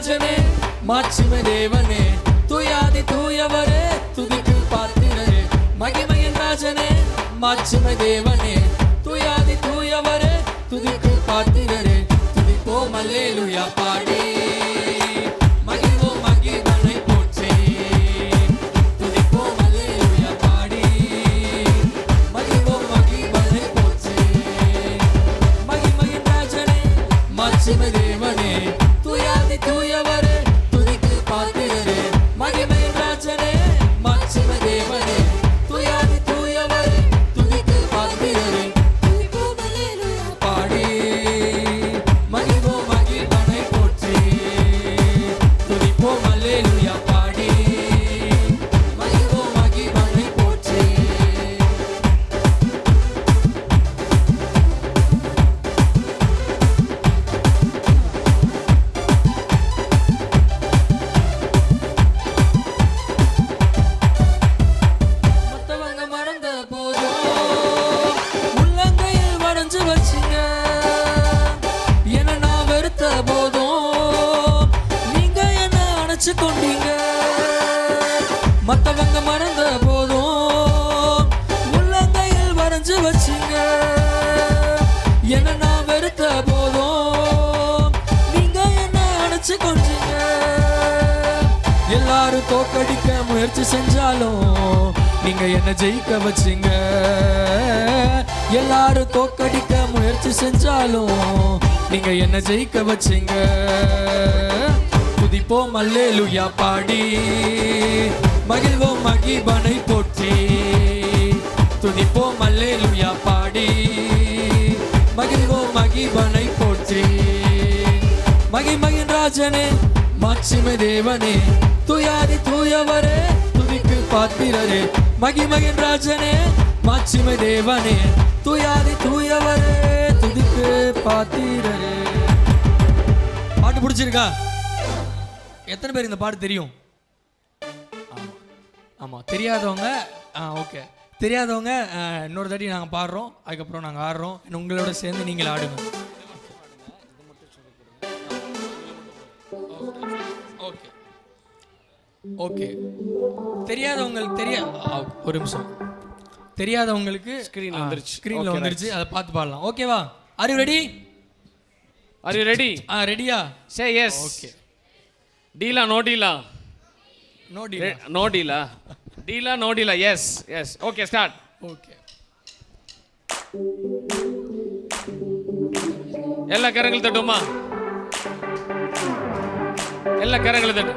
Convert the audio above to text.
ராஜனே மாட்சிமை தேவனே தூயாதி தூயவரே துதிக்கு பாத்திரரே மகிமையின் ராஜனே மாட்சிமை தேவனே தூயாதி தூயவரே துதிக்கு பாத்திரரே துதிப்போம் அல்லேலூயா பாடி மகிழ்வோம் மகிழ்வனை போற்றி துதிப்போம் அல்லேலூயா என்ன கொண்டீங்க மத்தவங்க மறந்த போதும். உள்ளங்கையில் வரைஞ்சு வச்சிங்க. என்ன நான் வெறுத்த போதும். நீங்க என்ன அணைச்சு கொண்டீங்க எல்லாரும் தோக்கடிக்க முயற்சி செஞ்சாலும் நீங்க என்ன ஜெயிக்க வச்சீங்க? எல்லாரும் தோக்கடிக்க முயற்சி செஞ்சாலும் நீங்க என்ன ஜெயிக்க வச்சீங்க? துதிப்போம் அல்லேலுயா பாடி. மகிழ்வோம் மகிபனை போற்றி. துதிப்போம் அல்லேலுயா பாடி. மகிழ்வோம் மகிபனை போற்றி. மகிமகின் ராஜனே மாட்சிமை தேவனே துயாதி தூயவரே துதிக்கு பாத்திரரே. மகிமகின் ராஜனே மாட்சிமை தேவனே துயாதி தூயவரே துதிக்கு பாத்திரரே. பாட்டு பிடிச்சிருக்கா? எத்தனை பேர் இந்த பாட்டு தெரியும்? ஆமா. ஆமாம் தெரியாதவங்க ஆ ஓகே தெரியாதவங்க இன்னொரு தாட்டி நாங்கள் பாடுறோம். அதுக்கப்புறம் நாங்கள் ஆடுறோம். உங்களோட சேர்ந்து நீங்கள் ஆடுங்க. ஓகே ஓகே தெரியாதவங்களுக்கு தெரியா ஒரு நிமிஷம். தெரியாதவங்களுக்கு ல வந்துருச்சு. ஸ்க்ரீனில் வந்துருச்சு. அதை பார்த்து பாடலாம். ஓகேவா are you ready are you ready ஆ ரெடியா சே எஸ் ஓகே டீலா நோ டீலா நோ டி நோ டீலா டீலா no டீலா yes yes okay start okay எல்லா கரங்கள் தட்டுமா? எல்லா கரங்களை தட்டு.